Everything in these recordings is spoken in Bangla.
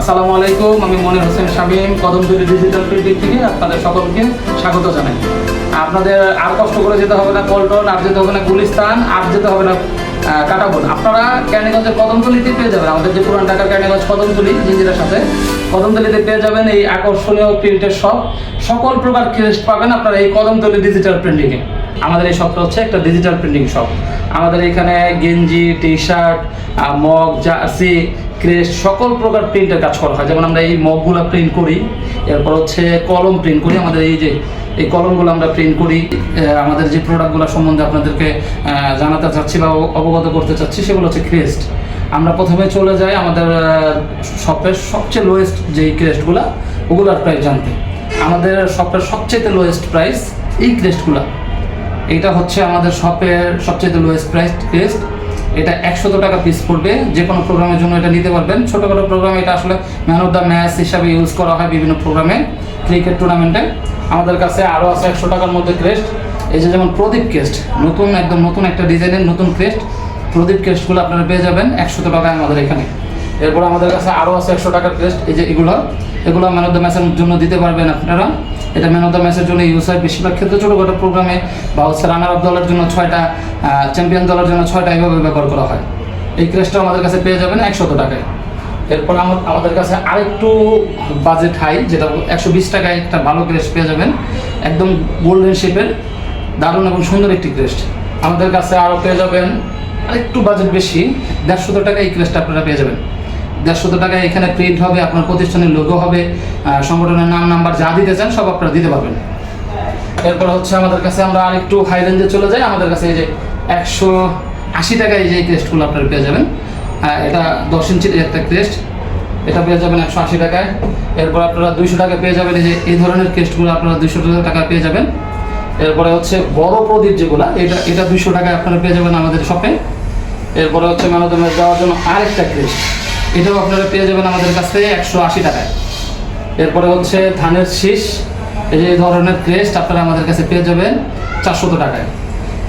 আসসালামু আলাইকুম, আমি মনির হোসেন শামীম, কদমতলী ডিজিটাল প্রিন্টিং থেকে আপনাদের সকলকে স্বাগত জানাই। আপনাদের আর কষ্ট করে যেতে হবে না পল্টন, আর যেতে হবে না গুলিস্তান, আর যেতে হবে না কাটাবন। আপনারা ক্যানিগঞ্জের কদমতলিতে পেয়ে যাবেন। আমাদের যে পুরান ঢাকার ক্যানিগঞ্জ কদমতলি জিঞ্জিরার সাথে কদমতলিতে পেয়ে যাবেন এই আকর্ষণীয় প্রিন্টের শপ সকল প্রকার ক্রেস্ট পাবেন আপনারা এই কদমতলি ডিজিটাল প্রিন্টিংয়ে আমাদের এই শপটা হচ্ছে একটা ডিজিটাল প্রিন্টিং শপ আমাদের এখানে গেঞ্জি T shirt mug, jersey, crest, সকল প্রকার প্রিন্টের কাজ করা হয়। যেমন আমরা এই মগগুলো প্রিন্ট করি, এরপর হচ্ছে কলম প্রিন্ট করি। আমাদের এই যে, এই কলমগুলো আমরা প্রিন্ট করি আমাদের যে প্রোডাক্টগুলো সম্বন্ধে আপনাদেরকে জানাতে চাচ্ছি বা অবগত করতে চাচ্ছি, সেগুলো হচ্ছে ক্রেস্ট আমরা প্রথমে চলে যাই আমাদের শপের সবচেয়ে লোয়েস্ট যেই ক্রেস্টগুলো ওগুলোর প্রাইস জানতে। আমাদের শপের সবচেয়ে লোয়েস্ট প্রাইস এই ক্রেস্টগুলো এটা হচ্ছে আমাদের শপের সবচেয়ে লোয়েস্ট প্রাইস টেস্ট এটা একশত টাকা পিস পড়বে যে কোনো প্রোগ্রামের জন্য এটা নিতে পারবেন। ছোটোখাটো প্রোগ্রামে এটা আসলে ম্যান অফ দ্য ম্যাচ হিসাবে ইউজ করা হয় বিভিন্ন প্রোগ্রামে ক্রিকেট টুর্নামেন্টে আমাদের কাছে আরও আছে একশো টাকার মধ্যে ক্রেস্ট এই যে যেমন প্রদীপ ক্রেস্ট নতুন, একদম নতুন একটা ডিজাইনের নতুন ক্রেস্ট প্রদীপ ক্রেস্টগুলো আপনারা পেয়ে যাবেন একশত টাকায় আমাদের এখানে। এরপর আমাদের কাছে আরও আছে একশো টাকার ক্রেস্ট এই যে এগুলো এগুলো ম্যান অফ দ্য ম্যাচের জন্য দিতে পারবেন আপনারা। এটা ম্যান অফ দ্য ম্যাচের জন্য ইউজ হয়। বেশিরভাগ ক্ষেত্রে ছোটোখাটো প্রোগ্রামে বা হচ্ছে রানার অফ দলের জন্য ছয়টা চ্যাম্পিয়ন দলের জন্য ছয়টা এইভাবে ব্যবহার করা হয়। এই ক্রেস্টটা আমাদের কাছে পেয়ে যাবেন একশত টাকায়। এরপর আমাদের কাছে আরেকটু বাজেট হাই যেটা একশো বিশ টাকায় একটা ভালো ক্রেস্ট পেয়ে যাবেন। একদম গোল্ডেন শেপের দারুণ এবং সুন্দর একটি ক্রেস্ট আমাদের কাছে আরও পেয়ে যাবেন আরেকটু বাজেট বেশি দেড়শো টাকা এই ক্রেস্টটা আপনারা পেয়ে যাবেন। দেড়শো টাকায় এখানে প্রিন্ট হবে, আপনার প্রতিষ্ঠানের লোগো হবে সংগঠনের নাম নাম্বার যা দিতে চান, সব আপনারা দিতে পারবেন। এরপর হচ্ছে আমাদের কাছে আমরা আরেকটু হাই রেঞ্জে চলে যাই। আমাদের কাছে এই যে একশো আশি টাকায় এই যে ক্রেস্টগুলো আপনারা পেয়ে যাবেন। এটা দশ ইঞ্চির একটা ক্রেস্ট এটা পেয়ে যাবেন একশো আশি টাকায়। এরপর আপনারা দুইশো টাকা পেয়ে যাবেন এই যে এই ধরনের ক্রেস্টগুলো আপনারা দুইশো টাকা পেয়ে যাবেন। এরপরে হচ্ছে বড় প্রদীপ যেগুলো, এটা এটা দুইশো টাকায় আপনারা পেয়ে যাবেন আমাদের শপে এরপরে হচ্ছে মানবদমের দেওয়ার জন্য আরেকটা ক্রেস্ট এটাও আপনারা পেয়ে যাবেন আমাদের কাছে একশো আশি টাকায়। এরপরে হচ্ছে ধানের শীষ, এই ধরনের ক্রেস্ট আপনারা আমাদের কাছে পেয়ে যাবেন চারশত টাকায়।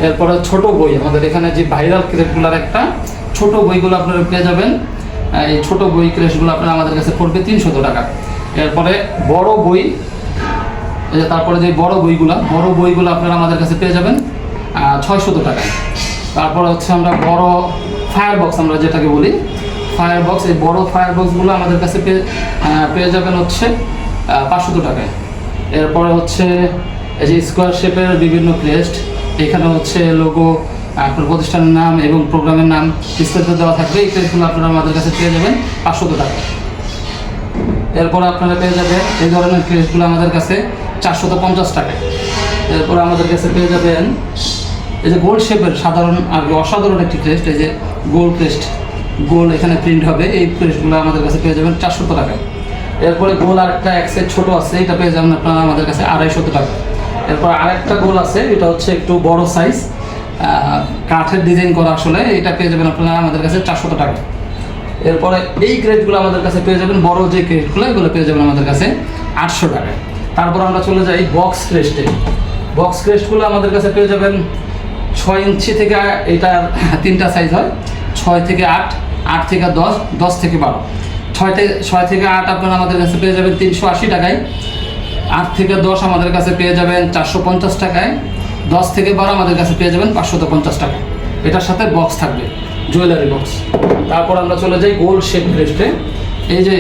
এরপরে ছোট বই, আমাদের এখানে যে ভাইরাল ক্রেস্টগুলোর একটা ছোট বইগুলো আপনারা পেয়ে যাবেন এই ছোট বই ক্রেস্টগুলো আপনারা আমাদের কাছে পড়বে তিনশত টাকা। এরপরে বড় বই তারপরে যে বড় বইগুলো বড় বইগুলো আপনারা আমাদের কাছে পেয়ে যাবেন ছয়শত টাকায়। তারপরে হচ্ছে আমরা বড় ফায়ার বক্স আমরা যেটাকে বলি ফায়ার বক্স এই বড় ফায়ার বক্সগুলো আমাদের কাছে পেয়ে যাবেন হচ্ছে পাঁচশত টাকায়। এরপরে হচ্ছে, এই যে স্কোয়ার শেপের বিভিন্ন ক্রেস্ট এখানে হচ্ছে লোগো আপনার প্রতিষ্ঠানের নাম এবং প্রোগ্রামের নাম বিস্তারিত দেওয়া থাকবে। এই ক্রেস্টগুলো আপনারা আমাদের কাছে পেয়ে যাবেন পাঁচশত টাকা এরপর আপনারা পেয়ে যাবেন, এই ধরনের ক্রেস্টগুলো আমাদের কাছে চারশত পঞ্চাশ টাকায়। এরপর আমাদের কাছে পেয়ে যাবেন, এই যে গোল্ড শেপের সাধারণ আর অসাধারণ একটি ক্রেস্ট এই যে গোল্ড ক্রেস্ট গোল এখানে প্রিন্ট হবে। এই ক্রেস্টগুলো আমাদের কাছে পেয়ে যাবেন চারশত টাকায়। এরপরে গোল আর একটা এক সেট ছোটো আছে, এটা পেয়ে যাবেন আপনারা আমাদের কাছে আড়াইশত টাকা। এরপর আরেকটা গোল আছে, এটা হচ্ছে একটু বড় সাইজ কাঠের ডিজাইন করা আসলে, এটা পেয়ে যাবেন আপনারা আমাদের কাছে চারশত টাকা। এরপরে এই ক্রেটগুলো আমাদের কাছে পেয়ে যাবেন, বড় যে ক্রেটগুলো এগুলো পেয়ে যাবেন আমাদের কাছে আটশো টাকায়। তারপর আমরা চলে যাই বক্স ক্রেস্টে বক্স ক্রেস্টগুলো আমাদের কাছে পেয়ে যাবেন ছয় ইঞ্চি থেকে এটার তিনটা সাইজ হয়, ছয় থেকে আট আট থেকে দশ দশ থেকে বারো। ছয় থেকে ছয় থেকে আট আপনারা আমাদের কাছে পেয়ে যাবেন তিনশো আশি টাকায়। আট থেকে দশ আমাদের কাছে পেয়ে যাবেন চারশো পঞ্চাশ টাকায়। দশ থেকে বারো আমাদের কাছে পেয়ে যাবেন পাঁচশত পঞ্চাশ টাকায়। এটার সাথে বক্স থাকবে জুয়েলারি বক্স তারপর আমরা চলে যাই গোল্ড শেপ ক্রেস্টে এই যে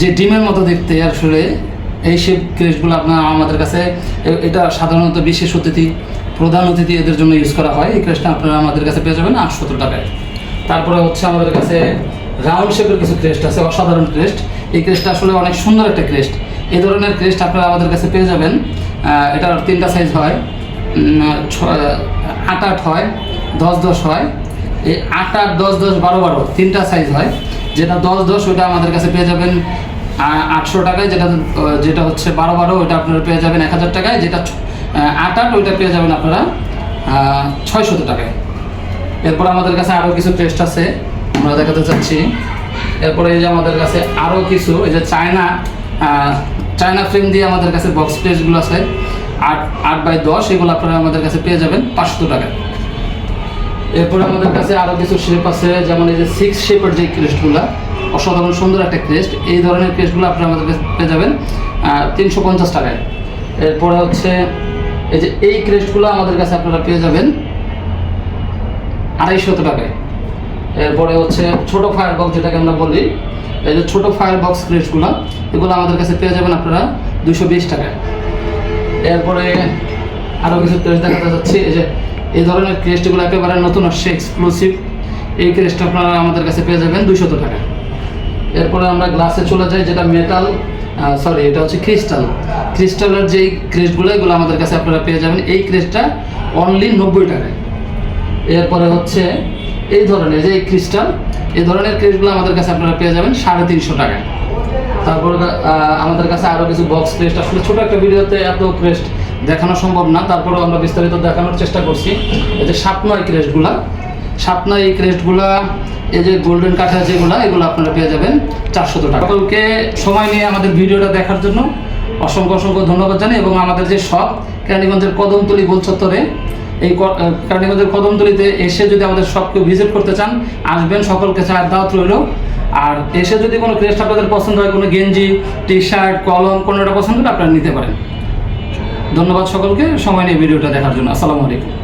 যে ডিমের মতো দেখতে আসলে, এই শেপ ক্রেস্টগুলো আপনার আমাদের কাছে, এটা সাধারণত বিশেষ অতিথি, প্রধান অতিথি এদের জন্য ইউজ করা হয়। এই ক্রেস্টটা আপনারা আমাদের কাছে পেয়ে যাবেন আটশো টাকায়। তারপরে হচ্ছে আমাদের কাছে রাউন্ড শেপের কিছু ক্রেস্ট আছে, অসাধারণ ক্রেস্ট এই ক্রেস্টটা আসলে অনেক সুন্দর একটা ক্রেস্ট এই ধরনের ক্রেস্ট আপনারা আমাদের কাছে পেয়ে যাবেন। এটার তিনটা সাইজ হয়। আট আট হয়, দশ দশ হয়। এই আট আট, দশ দশ, বারো বারো তিনটা সাইজ হয়। যেটা দশ দশ, ওটা আমাদের কাছে পেয়ে যাবেন আটশো টাকায়। যেটা যেটা হচ্ছে বারো বারো ওইটা আপনারা পেয়ে যাবেন এক হাজার টাকায়। যেটা আট আট, ওইটা পেয়ে যাবেন আপনারা ছয়শত টাকায়। এরপর আমাদের কাছে আরও কিছু টেস্ট আছে, আমরা দেখাতে চাচ্ছি। এরপরে এই যে আমাদের কাছে আরও কিছু, এই যে চায়না চায়না ফ্রেম দিয়ে আমাদের কাছে বক্স টেস্টগুলো আছে। আট আট বাই দশ, এগুলো আপনারা আমাদের কাছে পেয়ে যাবেন পাঁচশো টাকা। এরপরে আমাদের কাছে আরও কিছু শেপ আছে, যেমন এই যে সিক্স শেপের যে ক্রেস্টগুলো অসাধারণ সুন্দর একটা ক্রেস্ট এই ধরনের ক্রেস্টগুলো আপনারা আমাদের কাছে পেয়ে যাবেন তিনশো পঞ্চাশ টাকায়। এরপরে হচ্ছে, এই যে এই ক্রেস্টগুলো আমাদের কাছে আপনারা পেয়ে যাবেন আড়াইশত টাকায়। এরপরে হচ্ছে ছোট ফায়ার বক্স যেটাকে আমরা বলি, এই যে ছোটো ফায়ার বক্স ক্রেস্টগুলো এগুলো আমাদের কাছে পেয়ে যাবেন আপনারা দুশো বিশ টাকায়। এরপরে আরও কিছু ক্রেস্ট দেখাতে যাচ্ছে এই যে এই ধরনের ক্রেস্টগুলো একেবারে নতুন আসছে এক্সক্লুসিভ এই ক্রেস্টটা আপনারা আমাদের কাছে পেয়ে যাবেন দুশত টাকা এরপরে আমরা গ্লাসে চলে যাই, যেটা মেটাল সরি এটা হচ্ছে ক্রিস্টাল ক্রিস্টালের যেই ক্রেস্টগুলো এগুলো আমাদের কাছে আপনারা পেয়ে যাবেন। এই ক্রেস্টটা অনলি নব্বই টাকায়। এরপরে হচ্ছে এই ধরনের যে এই ক্রিস্টাল এই ধরনের ক্রেস্টগুলো আমাদের কাছে আপনারা পেয়ে যাবেন সাড়ে তিনশো টাকায়। তারপর আমাদের কাছে আরও কিছু বক্স ক্রেস্ট আসলে ছোট একটা ভিডিওতে এত ক্রেস্ট দেখানো সম্ভব না, তারপরেও আমরা বিস্তারিত দেখানোর চেষ্টা করছি। এই যে সাত নয় ক্রেস্টগুলা সাত নয় এই ক্রেস্টগুলা এই যে গোল্ডেন কাঠা যেগুলো, এগুলো আপনারা পেয়ে যাবেন চারশো টাকা সকলকে সময় নিয়ে আমাদের ভিডিওটা দেখার জন্য অসংখ্য অসংখ্য ধন্যবাদ জানাই, এবং আমাদের যে শপ কেরানীগঞ্জের কদমতলি গোলচত্বরে এই কারণে কদমতলিতে এসে যদি আমাদের সবকে ভিজিট করতে চান, আসবেন, সকলকে চায়ের দাওয়াত রইল। আর এসে যদি কোনো ক্রেস্ট আপনাদের পছন্দ হয়, কোনো গেঞ্জি টি শার্ট কলম কোনোটা পছন্দ হলে আপনারা নিতে পারেন। ধন্যবাদ সকলকে, সময় নিয়ে ভিডিওটা দেখার জন্য। আসসালামু আলাইকুম।